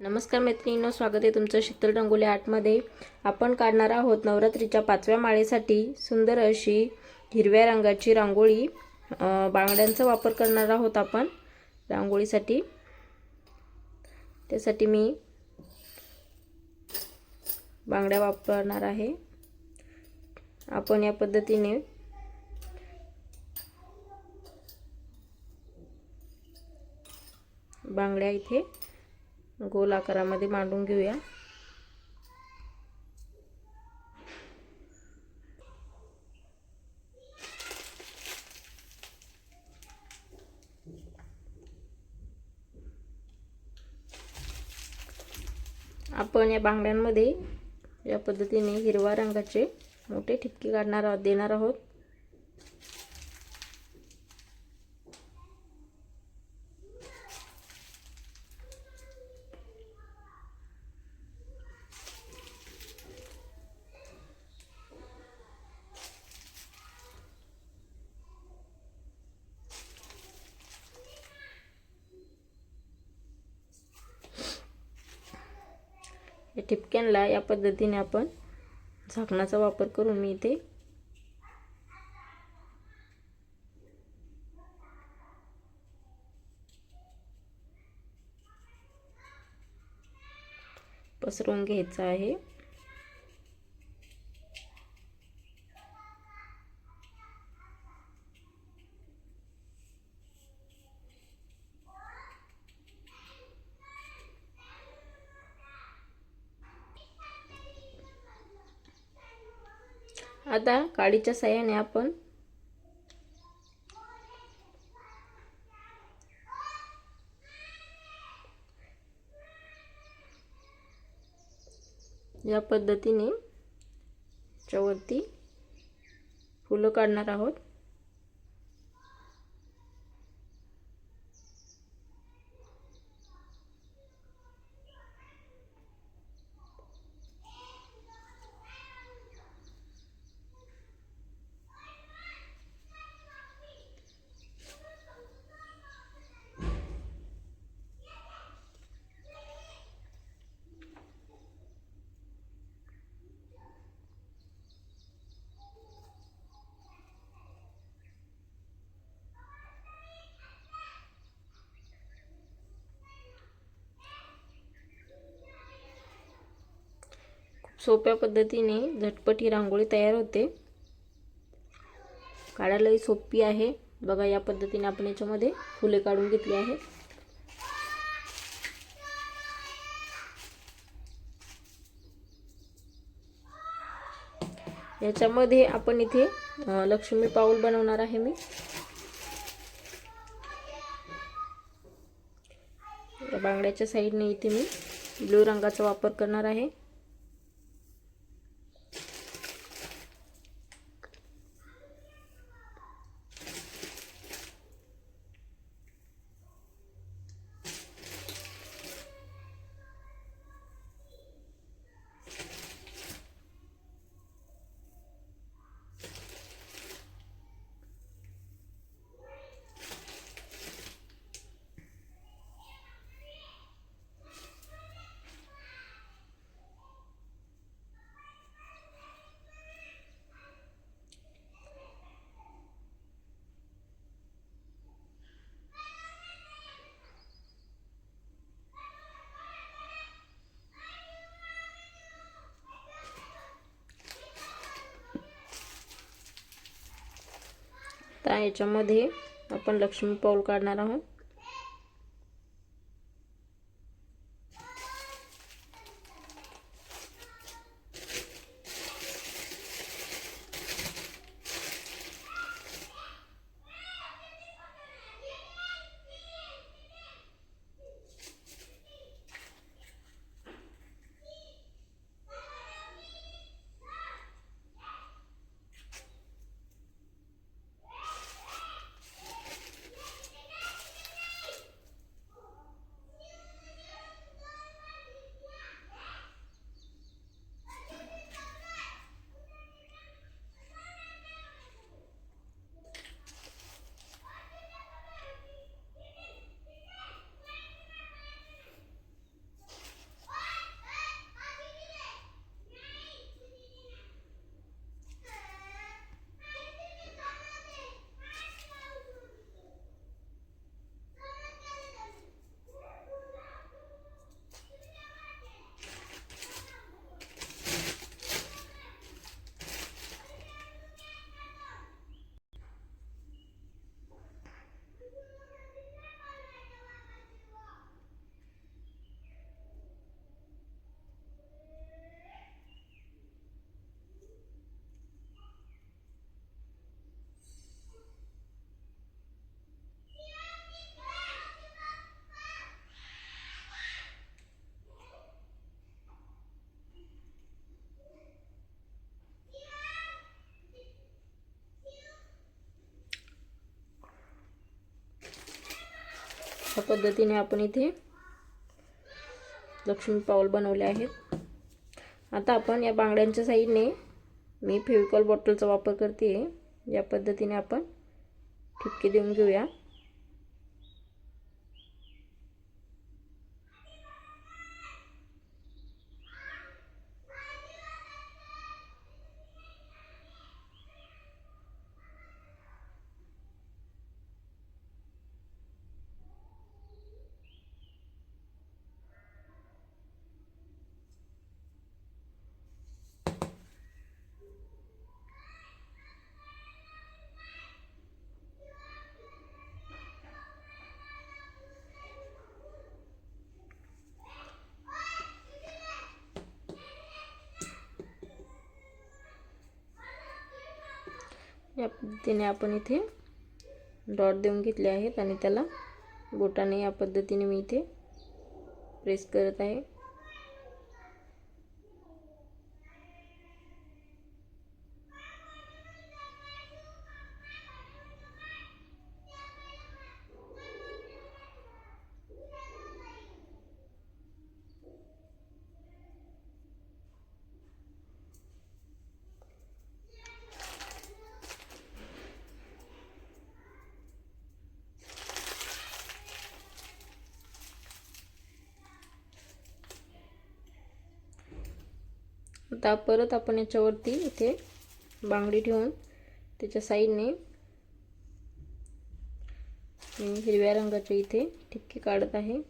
नमस्कार मैत्रिणींनो स्वागत आहे तुमचं शीतल रंगोली आर्टमध्ये. आपण काढणार आहोत नवरात्रीच्या पाचव्या माळेसाठी सुंदर अशी हिरव्या रंगाची रांगोळी. बांगड्यांचा वापर करणार आहोत आपण रांगोळीसाठी. त्यासाठी मी बांगड्या वापरणार आहे. आपण या पद्धतीने बांगड्या इथे गोल आकारामध्ये मांडून घेऊया. आपण या बांगड्यांमध्ये या पद्धतीने हिरवा रंगाचे मोठे ठिपके काढणार आहोत देणार आहोत. या ठिपक्यांना या पद्धतीने आपण झाकणाचा वापर करून मी इथे पसरवून घ्यायचं आहे. आता काडीच्या साह्याने आपण या पद्धतीने त्यावरती फुलं काढणार आहोत. सोप्या पद्धतीने झटपट ही रांगोळी तयार होते. काढायलाही सोपी आहे. बघा या पद्धतीने आपण याच्यामध्ये फुले काढून घेतली आहेत. याच्यामध्ये आपण इथे लक्ष्मी पाऊल बनवणार आहे मी. या बांगड्याच्या साईडने इथे मी ब्लू रंगाचा वापर करणार आहे. याच्यामध्ये आपण लक्ष्मी पाऊल काढणार आहोत. अशा पद्धतीने आपण इथे लक्ष्मी पाऊल बनवले आहेत. आता आपण या बांगड्यांच्या साईडने मी फेविकॉल बॉटलचा वापर करते या पद्धतीने आपण ठिपके देऊन घेऊया. या पद्धतीने आपण इथे डॉट देऊन घेतले आहेत आणि त्याला बोटाने या पद्धतीने मी इथे प्रेस करत आहे. आता परत आपण याच्यावरती इथे बांगडी ठेवून त्याच्या साईडने मी हिरव्या रंगाचे इथे ठिपके काढत आहे.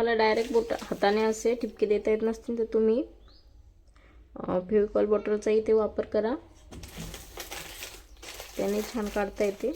तुम्हाला डायरेक्ट बोट हाताने असे ठिपके देता येत नसतील तर तुम्ही फेविकॉल बॉटलचा इथे वापर करा. त्याने छान काढता येते.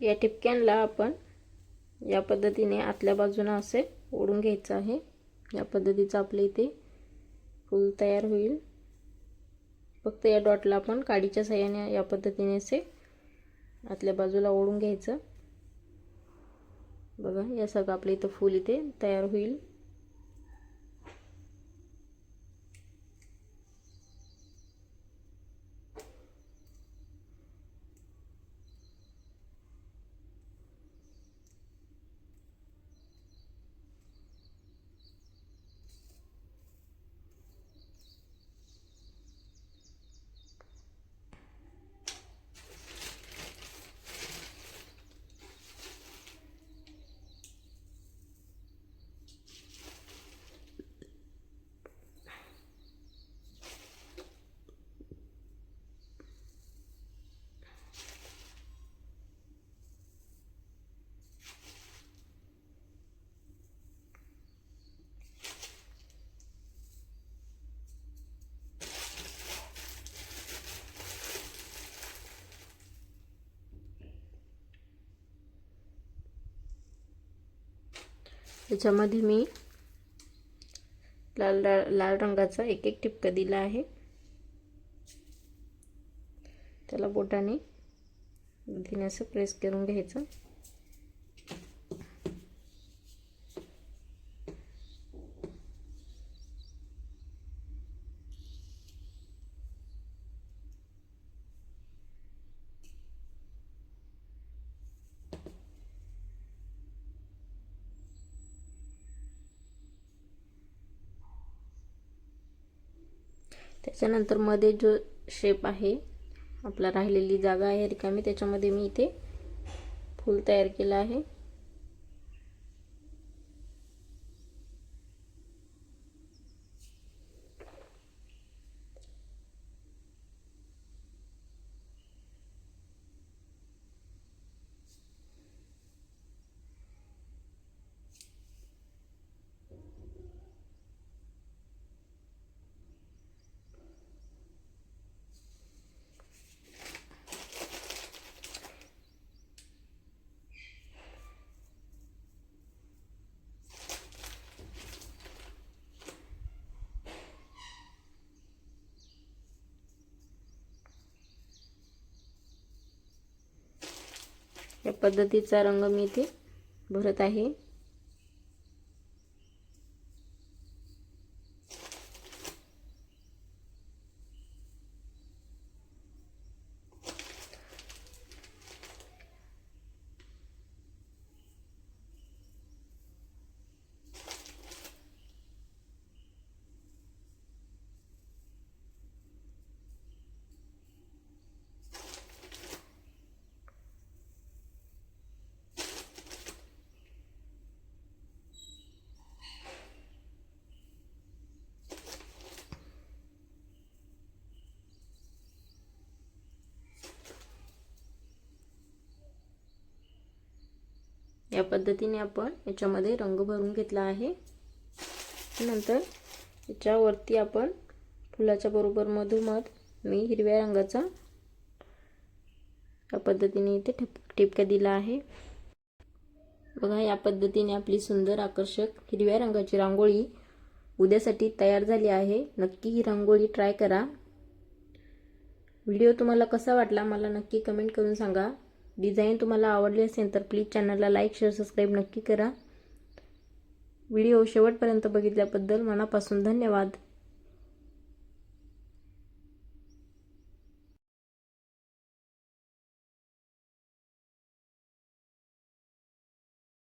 या ठिपक्यांना आपण या पद्धतीने आतल्या बाजूनं असे ओढून घ्यायचं आहे. या पद्धतीचं आपल्या इथे फूल तयार होईल. फक्त या डॉटला आपण काडीच्या सहाय्याने या पद्धतीने असे आतल्या बाजूला ओढून घ्यायचं. बघा या सगळं आपलं इथं फूल इथे तयार होईल. त्याच्यामध्ये मी लाल लाल रंगाचा एक एक टिपका दिला आहे. त्याला बोटाने तिने प्रेस करून घ्यायचं. त्याच्यानंतरमध्ये जो शेप आहे आपला राहिलेली जागा आहे रिकामी त्याच्यामध्ये मी इथे फूल तयार केलं आहे. या पद्धतीचा रंग मी इथे भरत आहे. या पद्धतीने आपण याच्यामध्ये रंग भरून घेतला आहे. नंतर याच्यावरती आपण फुलाच्या बरोबर मधोमध मी हिरव्या रंगाचा या पद्धतीने इथे ठिप टिपक्या दिला आहे. बघा या पद्धतीने आपली सुंदर आकर्षक हिरव्या रंगाची रांगोळी उद्यासाठी तयार झाली आहे. नक्की ही रांगोळी ट्राय करा. व्हिडिओ तुम्हाला कसा वाटला मला नक्की कमेंट करून सांगा. डिझाईन तुम्हाला आवडली असेल तर प्लीज चॅनलला लाईक शेअर सबस्क्राईब नक्की करा. व्हिडिओ शेवटपर्यंत बघितल्याबद्दल मनापासून धन्यवाद.